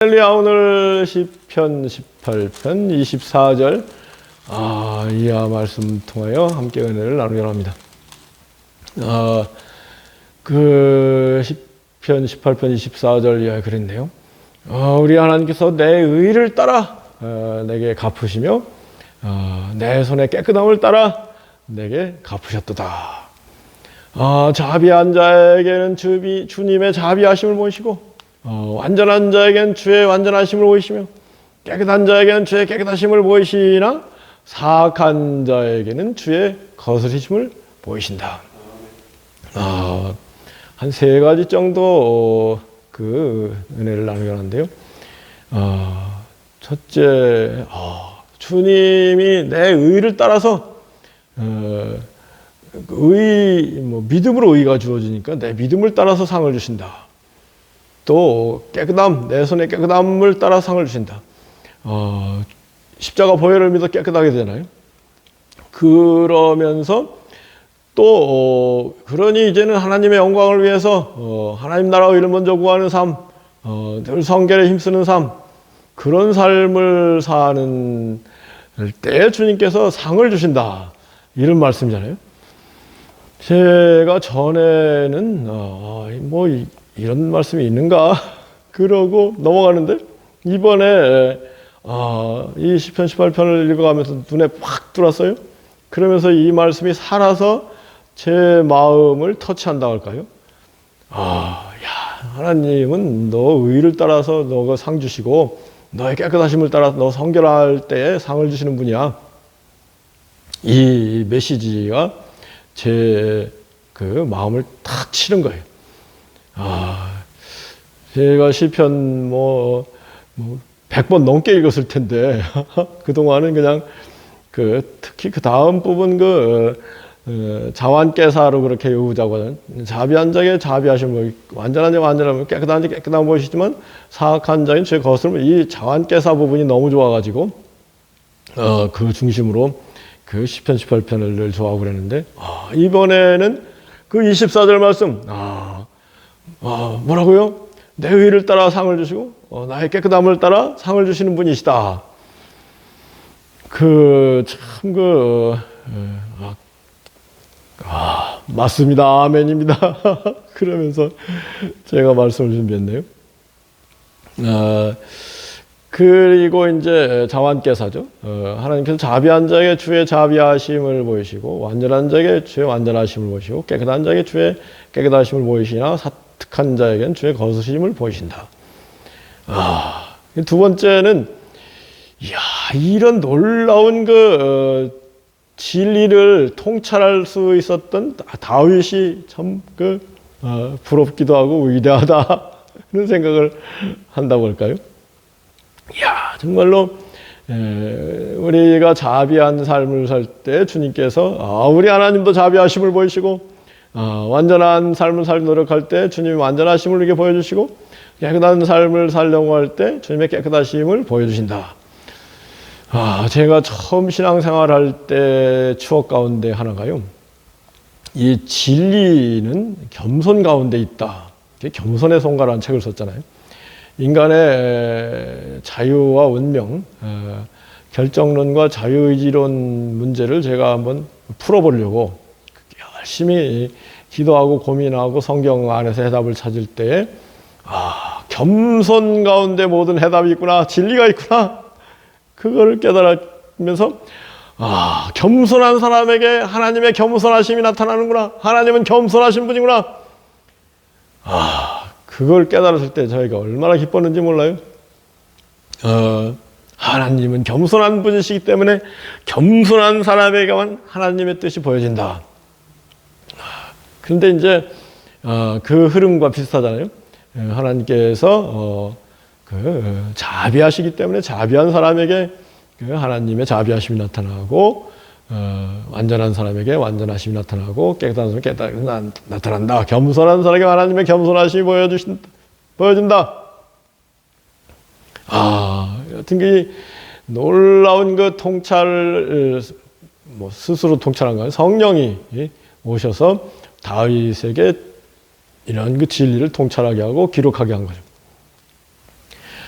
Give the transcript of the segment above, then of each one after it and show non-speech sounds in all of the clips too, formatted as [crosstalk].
할렐루야 오늘 시편 18편 24절 아, 이하 말씀 통하여 함께 은혜를 나누려 합니다. 아, 그 시편 18편 24절 이하에 그랬네요. 어, 우리 하나님께서 내 의를 따라 어, 내게 갚으시며 어, 내 손의 깨끗함을 따라 내게 갚으셨도다. 아, 자비한 자에게는 주비, 주님의 자비하심을 모시고 어, 완전한 자에게는 주의 완전하심을 보이시며 깨끗한 자에게는 주의 깨끗하심을 보이시나 사악한 자에게는 주의 거스리심을 보이신다. 아, 한세 가지 정도 어, 그 은혜를 나누려 하는데요. 아, 첫째, 아, 주님이 내 의를 따라서 어, 의, 뭐 믿음으로 의가 주어지니까 내 믿음을 따라서 상을 주신다. 또 깨끗함, 내 손의 깨끗함을 따라 상을 주신다. 어, 십자가 보혈을 믿어 깨끗하게 되잖아요. 그러면서 또 어, 그러니 이제는 하나님의 영광을 위해서 어, 하나님 나라 의를 먼저 구하는 삶, 어, 늘 성결에 힘쓰는 삶, 그런 삶을 사는 때 주님께서 상을 주신다. 이런 말씀이잖아요. 제가 전에는 어, 뭐 이, 이런 말씀이 있는가 [laughs] 그러고 넘어가는데 이번에 어, 이 시편 18편을 읽어가면서 눈에 확 들어왔어요. 그러면서 이 말씀이 살아서 제 마음을 터치한다고 할까요? 아, 야, 하나님은 너 의를 따라서 너가 상 주시고 너의 깨끗하심을 따라 너 성결할 때 상을 주시는 분이야. 이 메시지가 제 그 마음을 탁 치는 거예요. 아, 제가 시편 뭐, 뭐 100번 넘게 읽었을 텐데, [laughs] 그동안은 그냥 그 특히 그 다음 부분 그 어, 자완깨사로 그렇게 요구자고 하는 자비한 자에게 자비하심을 완전한 자 완전하면 깨끗한 자 깨끗한 보시지만 사악한 자인 제 것을 이 자완깨사 부분이 너무 좋아가지고 어, 그 중심으로 그 시편 18편을 늘 좋아하고 그랬는데 아, 이번에는 그 24절 말씀. 아, 아 뭐라고요? 내 의를 따라 상을 주시고 어, 나의 깨끗함을 따라 상을 주시는 분이시다. 그 참그 아, 아, 맞습니다. 아멘입니다. [laughs] 그러면서 제가 말씀을 준비했네요. 아, 그리고 이제 자완께사죠. 어, 하나님께서 자비한 자에게 주의 자비하심을 보이시고 완전한 자에게 주의 완전하심을 보이시고 깨끗한 자에게 주의 깨끗하심을 보이시나 사 특한 자에게는 주의 거스심을 보이신다. 아, 두 번째는 이야, 이런 놀라운 그 어, 진리를 통찰할 수 있었던 다윗이 참그 어, 부럽기도 하고 위대하다 [laughs] 그런 생각을 한다고 할까요? 이야, 정말로 에, 우리가 자비한 삶을 살 때 주님께서 아, 우리 하나님도 자비하심을 보이시고 아, 완전한 삶을 살 노력할 때 주님이 완전하심을 이렇게 보여주시고 깨끗한 삶을 살려고 할 때 주님의 깨끗하심을 보여주신다. 아, 제가 처음 신앙생활 할때 추억 가운데 하나가요. 이 진리는 겸손 가운데 있다. 겸손의 성가라는 책을 썼잖아요. 인간의 자유와 운명, 어, 결정론과 자유의지론 문제를 제가 한번 풀어보려고 열심히 기도하고 고민하고 성경 안에서 해답을 찾을 때, 아, 겸손 가운데 모든 해답이 있구나, 진리가 있구나, 그거를 깨달으면서, 아, 겸손한 사람에게 하나님의 겸손하심이 나타나는구나, 하나님은 겸손하신 분이구나, 아, 그걸 깨달았을 때 저희가 얼마나 기뻤는지 몰라요. 어, 하나님은 겸손한 분이시기 때문에 겸손한 사람에게만 하나님의 뜻이 보여진다. 그런데 이제 어, 그 흐름과 비슷하잖아요. 어, 하나님께서 어, 그 자비하시기 때문에 자비한 사람에게 그 하나님의 자비하심이 나타나고 어, 완전한 사람에게 완전하심이 나타나고 깨끗한 사람에게 깨끗함이 나타난다. 겸손한 사람에게 하나님의 겸손하심이 보여주신 보여준다. 아, 여튼 그 놀라운 그 통찰을 뭐 스스로 통찰한 거예요. 성령이 오셔서 다윗에게 이런 그 진리를 통찰하게 하고 기록하게 한 거죠.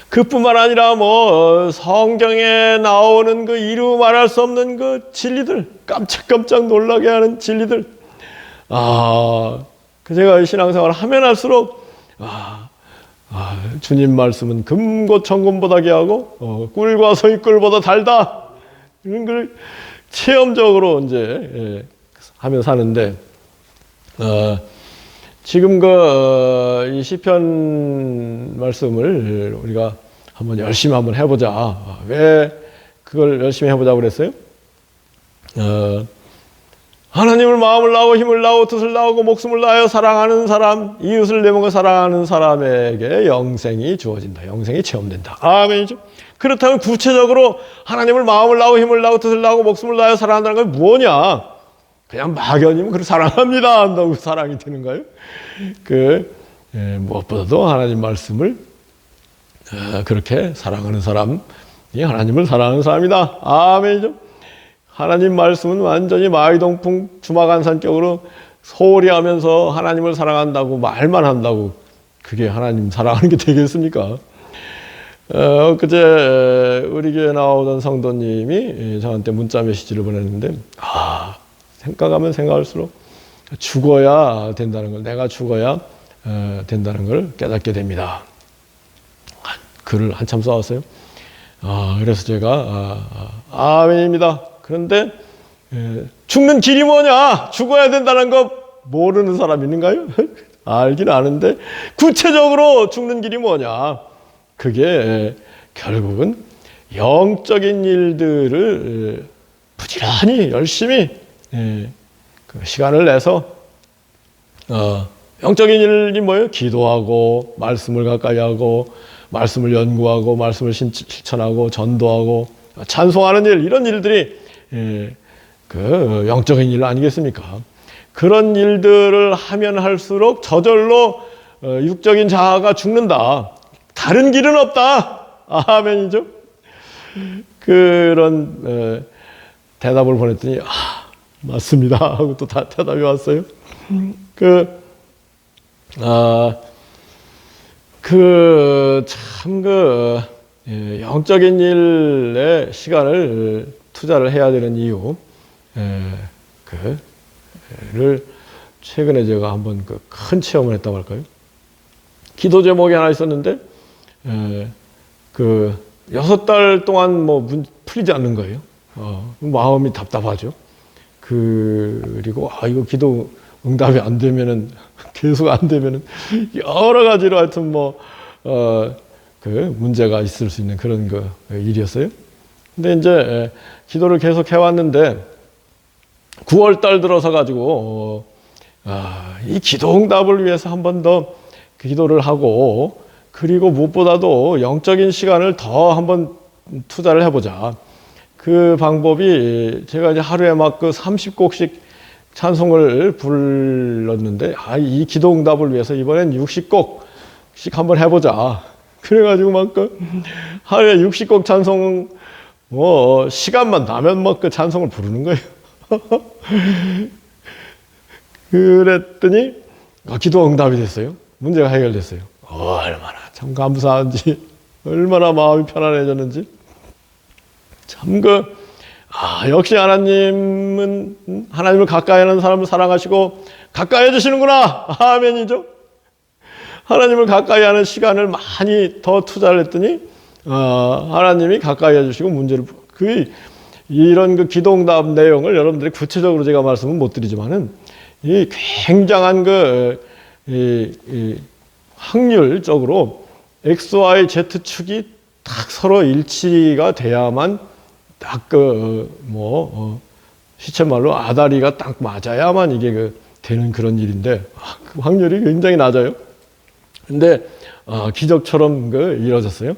그뿐만 아니라 뭐 성경에 나오는 그 이루 말할 수 없는 그 진리들 깜짝깜짝 놀라게 하는 진리들 아, 그 제가 신앙생활을 하면 할수록 아, 아, 주님 말씀은 금고 천금보다 귀하고 어, 꿀과 서이꿀보다 달다 이런 걸 체험적으로 이제 예, 하며 사는데 어, 지금 그 이 시편 말씀을 우리가 한번 열심히 한번 해보자. 아, 왜 그걸 열심히 해보자 그랬어요? 어, 하나님을 마음을 나고 힘을 나고 뜻을 나고 목숨을 다하여 사랑하는 사람, 이웃을 내 몸과 사랑하는 사람에게 영생이 주어진다. 영생이 체험된다. 아멘이죠. 그렇다면 구체적으로 하나님을 마음을 나고 힘을 나고 뜻을 나고 목숨을 다하여 사랑한다는 건 뭐냐? 그냥 막연히면 그 사랑합니다 한다고 사랑이 되는가요? 그 예, 무엇보다도 하나님 말씀을 어, 그렇게 사랑하는 사람이 하나님을 사랑하는 사람이다. 아멘이죠. 하나님 말씀은 완전히 마이동풍 주마간산격으로 소홀히 하면서 하나님을 사랑한다고 말만 한다고 그게 하나님 사랑하는 게 되겠습니까? 어, 그제 우리 교회 나오던 성도님이 저한테 문자 메시지를 보냈는데 아 생각하면 생각할수록 죽어야 된다는 걸 내가 죽어야 어, 된다는 걸 깨닫게 됩니다. 글을 한참 써왔어요. 아, 그래서 제가 아, 아, 아멘입니다. 그런데 에, 죽는 길이 뭐냐? 죽어야 된다는 거 모르는 사람 있는가요? [laughs] 알긴 아는데 구체적으로 죽는 길이 뭐냐? 그게 에, 결국은 영적인 일들을 부지런히 열심히 예, 그 시간을 내서 어, 영적인 일이 뭐예요? 기도하고 말씀을 가까이 하고 말씀을 연구하고 말씀을 실천하고 전도하고 찬송하는 일 이런 일들이 예, 그 영적인 일 아니겠습니까? 그런 일들을 하면 할수록 저절로 어, 육적인 자아가 죽는다. 다른 길은 없다. 아멘이죠. 그런 어, 대답을 보냈더니 아, 맞습니다 [laughs] 하고 또 다 대답이 왔어요. 그 아, 그, 참, 그, 예, 영적인 일에 시간을 투자를 해야 되는 이유, 예, 그, 를 최근에 제가 한번 그 큰 체험을 했다고 할까요? 기도 제목이 하나 있었는데, 예, 그, 여섯 달 동안 뭐 문, 풀리지 않는 거예요. 어, 마음이 답답하죠. 그, 그리고, 아, 이거 기도 응답이 안 되면은, [laughs] 계속 안 되면은, 여러 가지로 하여튼 뭐, 어, 그 문제가 있을 수 있는 그런 그 일이었어요. 근데 이제 에, 기도를 계속 해왔는데, 9월 달 들어서 가지고, 어, 아, 이 기도 응답을 위해서 한 번 더 기도를 하고, 그리고 무엇보다도 영적인 시간을 더 한번 투자를 해보자. 그 방법이 제가 이제 하루에 막 그 30곡씩 찬송을 불렀는데, 아, 이 기도 응답을 위해서 이번엔 60곡씩 한번 해보자. 그래가지고 막 그 하루에 60곡 찬송, 뭐, 시간만 나면 막 그 찬송을 부르는 거예요. [laughs] 그랬더니, 아, 기도 응답이 됐어요. 문제가 해결됐어요. 어, 얼마나 참 감사한지, 얼마나 마음이 편안해졌는지. 참 그, 아, 역시 하나님은 하나님을 가까이 하는 사람을 사랑하시고 가까이 해주시는구나. 아멘이죠. 하나님을 가까이 하는 시간을 많이 더 투자를 했더니, 어, 하나님이 가까이 해주시고 문제를, 그, 이런 그 기도응답 내용을 여러분들이 구체적으로 제가 말씀은 못 드리지만은, 이 굉장한 그, 이, 이 확률적으로 XY Z축이 딱 서로 일치가 돼야만 딱그뭐 어, 시체 말로 아다리가 딱 맞아야만 이게 그 되는 그런 일인데 아, 그 확률이 굉장히 낮아요. 근데 어, 기적처럼 그 이루어졌어요.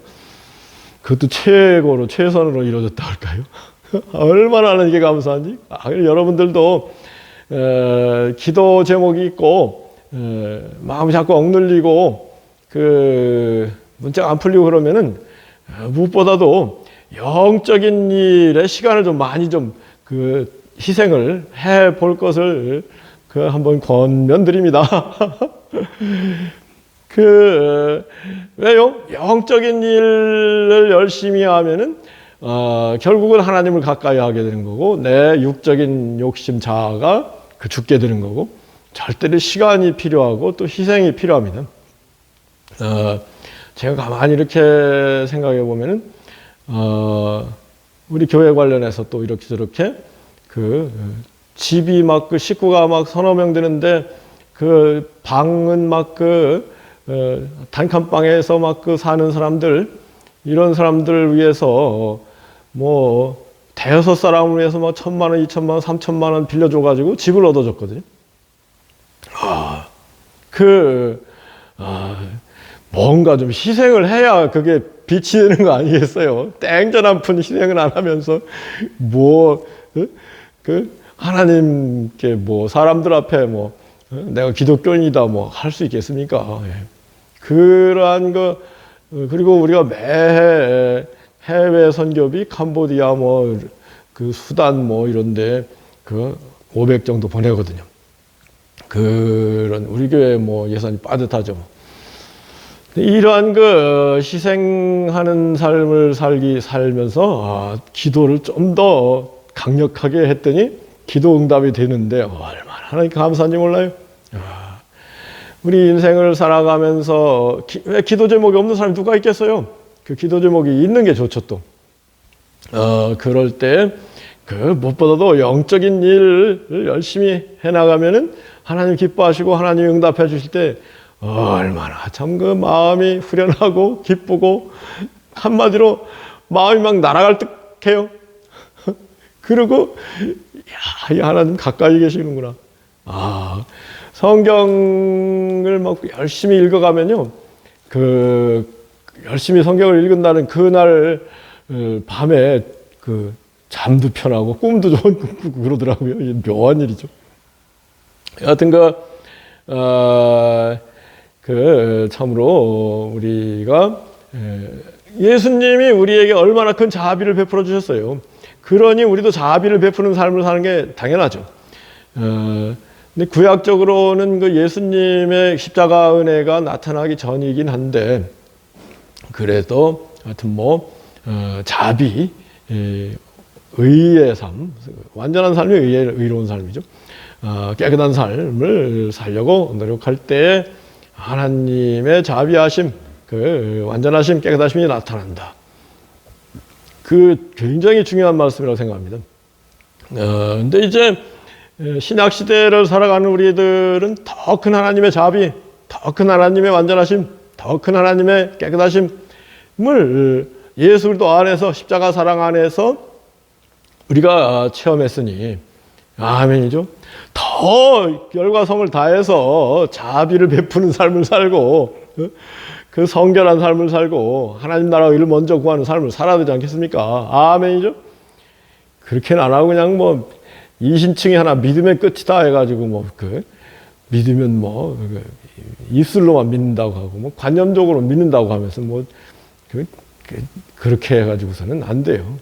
그것도 최고로 최선으로 이루어졌다 할까요? [laughs] 얼마나 이게 감사한지. 아, 여러분들도 에, 기도 제목이 있고 에, 마음이 자꾸 억눌리고 그 문자가 안 풀리고 그러면은 무엇보다도 영적인 일에 시간을 좀 많이 좀 그 희생을 해 볼 것을 그 한번 권면드립니다. [laughs] 그 왜요? 영적인 일을 열심히 하면은 어, 결국은 하나님을 가까이 하게 되는 거고 내 육적인 욕심 자아가 그 죽게 되는 거고 절대로 시간이 필요하고 또 희생이 필요합니다. 어, 제가 가만히 이렇게 생각해 보면은 어, 우리 교회 관련해서 또 이렇게 저렇게 그 집이 막 그 식구가 막 서너 명 되는데 그 방은 막그 어, 단칸방에서 막 그 사는 사람들 이런 사람들을 위해서 뭐 대여섯 사람을 위해서 막 천만 원, 이천만 원, 삼천만 원 빌려줘 가지고 집을 얻어줬거든요. 아, 그 아, 뭔가 좀 희생을 해야 그게 되는 거 아니겠어요? 땡전 한푼 희생을 안 하면서 뭐 그 하나님께 뭐 사람들 앞에 뭐 어, 내가 기독교인이다 뭐 할 수 있겠습니까? 예. 그러한 거 어, 그리고 우리가 매해 해외 선교비 캄보디아 뭐 그 수단 뭐 이런데 그 500 정도 보내거든요. 그런 우리 교회 뭐 예산이 빠듯하죠. 이러한 그 희생하는 삶을 살기 살면서 아, 기도를 좀 더 강력하게 했더니 기도 응답이 되는데 얼마나 하나님 감사한지 몰라요. 아, 우리 인생을 살아가면서 기, 왜 기도 제목이 없는 사람이 누가 있겠어요? 그 기도 제목이 있는 게 좋죠 또. 어, 그럴 때 그 무엇보다도 영적인 일을 열심히 해나가면은 하나님 기뻐하시고 하나님 응답해 주실 때 얼마나 참 그 마음이 후련하고 기쁘고 한마디로 마음이 막 날아갈 듯해요. [laughs] 그리고 야, 이 하나님 가까이 계시는구나. 아, 성경을 막 열심히 읽어가면요. 그 열심히 성경을 읽은다는 그날 어, 밤에 그 잠도 편하고 꿈도 좋은 그러더라고요. 묘한 일이죠. 여하튼 그, 어, 그 참으로 우리가 예수님이 우리에게 얼마나 큰 자비를 베풀어 주셨어요. 그러니 우리도 자비를 베푸는 삶을 사는 게 당연하죠. 어, 근데 구약적으로는 그 예수님의 십자가 은혜가 나타나기 전이긴 한데 그래도 하여튼 뭐 어, 자비, 에, 의의 삶, 완전한 삶이 의의, 의로운 삶이죠. 어, 깨끗한 삶을 살려고 노력할 때 하나님의 자비하심, 그 완전하심, 깨끗하심이 나타난다. 그 굉장히 중요한 말씀이라고 생각합니다. 어, 근데 이제 신약 시대를 살아가는 우리들은 더 큰 하나님의 자비, 더 큰 하나님의 완전하심, 더 큰 하나님의 깨끗하심을 예수 그리스도 안에서 십자가 사랑 안에서 우리가 체험했으니 아멘이죠. 더 열과 성을 다해서 자비를 베푸는 삶을 살고 그 성결한 삶을 살고 하나님 나라 의를 먼저 구하는 삶을 살아야 되지 않겠습니까? 아멘이죠. 그렇게는 안 하고 그냥 뭐 이신층이 하나 믿음의 끝이다 해가지고 뭐 그 믿으면 뭐 입술로만 믿는다고 하고 뭐 관념적으로 믿는다고 하면서 뭐 그, 그, 렇게 해가지고서는 안 돼요.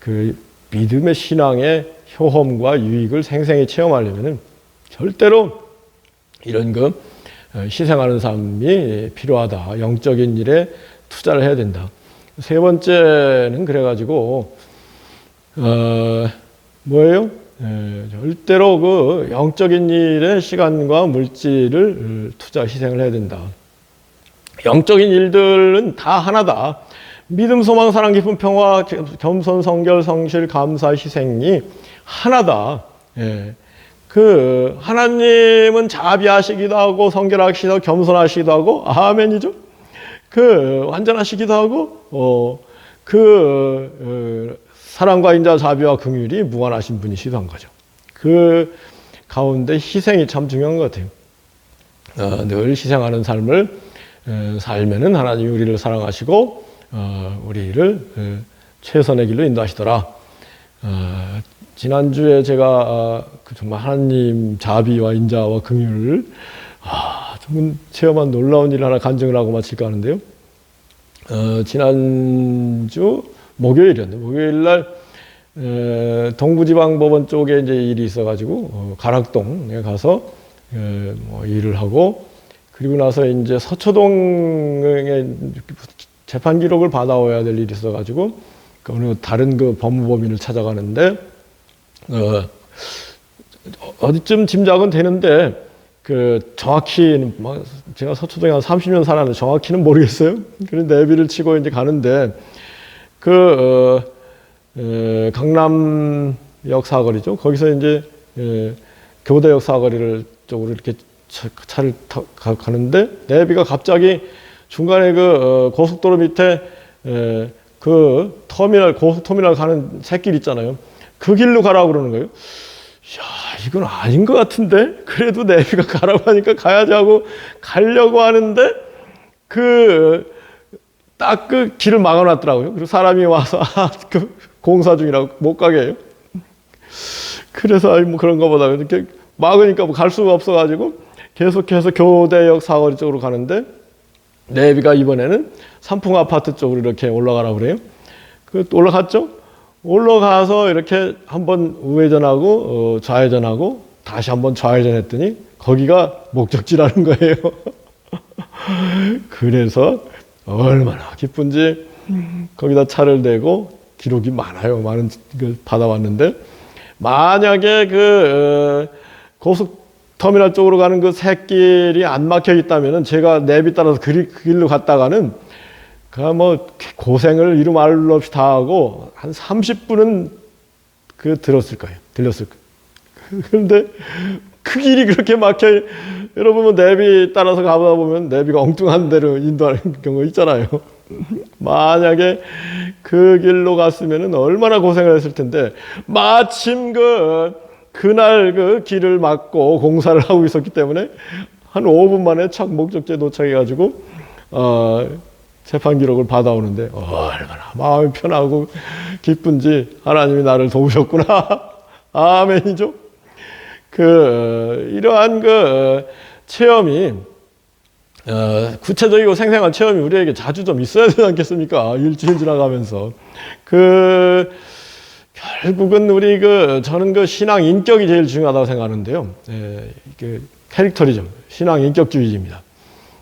그 믿음의 신앙의 효험과 유익을 생생히 체험하려면은 절대로 이런 그 희생하는 삶이 필요하다. 영적인 일에 투자를 해야 된다. 세 번째는 그래가지고 어 뭐예요? 에, 절대로 그 영적인 일에 시간과 물질을 투자 희생을 해야 된다. 영적인 일들은 다 하나다. 믿음, 소망, 사랑, 기쁨, 평화, 겸손, 성결, 성실, 감사, 희생이 하나다. 예. 그 하나님은 자비하시기도 하고 성결하시기도 하고 겸손하시기도 하고 아멘이죠. 그 완전하시기도 하고 어그 어, 사랑과 인자 자비와 긍휼이 무한하신 분이시도 한 거죠. 그 가운데 희생이 참 중요한 것 같아요. 어, 늘 희생하는 삶을 에, 살면은 하나님이 우리를 사랑하시고 어, 우리를 에, 최선의 길로 인도하시더라. 어, 지난주에 제가 아, 그 정말 하나님 자비와 인자와 긍휼을 아, 정말 체험한 놀라운 일을 하나 간증을 하고 마칠까 하는데요. 어, 지난주 목요일이었는데 목요일 날 에, 동부지방법원 쪽에 이제 일이 있어가지고 어, 가락동에 가서 에, 뭐 일을 하고 그리고 나서 이제 서초동의 재판 기록을 받아와야 될 일이 있어가지고 그 어느 다른 그 법무법인을 찾아가는데 어, 어디쯤 짐작은 되는데 그 정확히는 뭐 제가 서초동에 한 30년 살았는데 정확히는 모르겠어요. 그런 내비를 치고 이제 가는데 그 어, 에, 강남역 사거리죠. 거기서 이제 에, 교대역 사거리를 쪽으로 이렇게 차, 차를 타, 가, 가는데 내비가 갑자기 중간에 그 어, 고속도로 밑에 에, 그 터미널 고속터미널 가는 새길 있잖아요. 그 길로 가라고 그러는 거예요. 야, 이건 아닌 것 같은데? 그래도 내비가 가라고 하니까 가야지 하고 가려고 하는데 그 딱 그 길을 막아놨더라고요. 그리고 사람이 와서 [laughs] 아, 그 공사 중이라고 못 가게 해요. 그래서 아이 뭐 그런 거보다 이렇게 막으니까 뭐 갈 수가 없어가지고 계속해서 교대역 사거리 쪽으로 가는데 내비가 이번에는 삼풍 아파트 쪽으로 이렇게 올라가라 그래요. 그 올라갔죠? 올라가서 이렇게 한번 우회전하고 어, 좌회전하고 다시 한번 좌회전했더니 거기가 목적지라는 거예요. [laughs] 그래서 얼마나 기쁜지 거기다 차를 대고 기록이 많아요. 많은 걸 받아왔는데 만약에 그 어, 고속 터미널 쪽으로 가는 그 새길이 안 막혀 있다면은 제가 내비 따라서 그, 그 길로 갔다가는 그뭐 고생을 이루 말로 없이 다 하고 한 30분은 그 들었을 거예요. 들렸을 거예요. [laughs] 그런데 그 길이 그렇게 막혀 여러분 뭐 내비 따라서 가보다 보면 내비가 엉뚱한 데로 인도하는 경우 있잖아요. [laughs] 만약에 그 길로 갔으면은 얼마나 고생을 했을 텐데 마침 그 그날 그 길을 막고 공사를 하고 있었기 때문에 한 5분 만에 착 목적지에 도착해가지고 어, 재판 기록을 받아오는데 얼마나 마음이 편하고 기쁜지 하나님이 나를 도우셨구나 [laughs] 아멘이죠. 그 이러한 그 체험이 어, 구체적이고 생생한 체험이 우리에게 자주 좀 있어야 되지 않겠습니까? 일주일 지나가면서 그 결국은 우리 그 저는 그 신앙 인격이 제일 중요하다고 생각하는데요. 예, 그 캐릭터리즘, 신앙 인격주의입니다.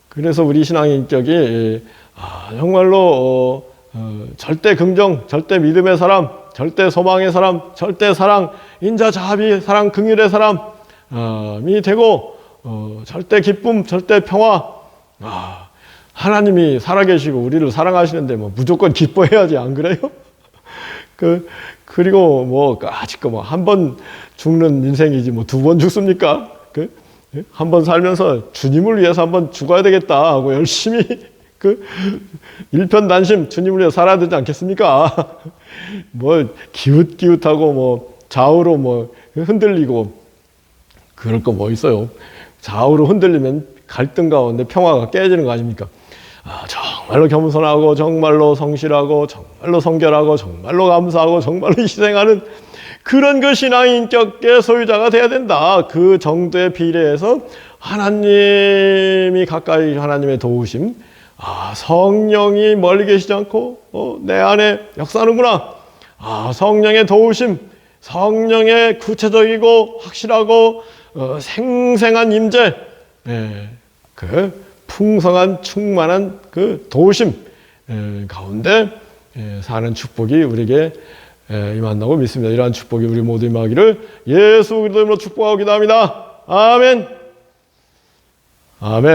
그래서 우리 신앙 인격이 예, 아, 정말로 어, 어, 절대 긍정, 절대 믿음의 사람, 절대 소망의 사람, 절대 사랑, 인자 자비, 사랑 긍휼의 사람이 되고 어, 절대 기쁨, 절대 평화. 아, 하나님이 살아계시고 우리를 사랑하시는데 뭐 무조건 기뻐해야지 안 그래요? 그 그리고 뭐 아직 뭐한 번 죽는 인생이지 뭐 두 번 죽습니까? 그 한 번 살면서 주님을 위해서 한 번 죽어야 되겠다 하고 열심히 [laughs] 그 일편단심 주님을 위해 살아야 되지 않겠습니까? [laughs] 뭐 기웃기웃하고 뭐 좌우로 뭐 흔들리고 그럴 거 뭐 있어요? 좌우로 흔들리면 갈등 가운데 평화가 깨지는 거 아닙니까? 아, 정말로 겸손하고 정말로 성실하고 정말로 성결하고 정말로 감사하고 정말로 [laughs] 희생하는 그런 그 신앙 인격의 소유자가 돼야 된다. 그 정도의 비례해서 하나님이 가까이 하나님의 도우심, 아 성령이 멀리 계시지 않고 어, 내 안에 역사하는구나. 아 성령의 도우심, 성령의 구체적이고 확실하고 어, 생생한 임재, 예, 그 풍성한 충만한 그 도우심 예, 가운데 예, 사는 축복이 우리에게 예, 임한다고 믿습니다. 이러한 축복이 우리 모두 임하기를 예수 그리스도로 축복하고 기도합니다. 아멘. 아멘.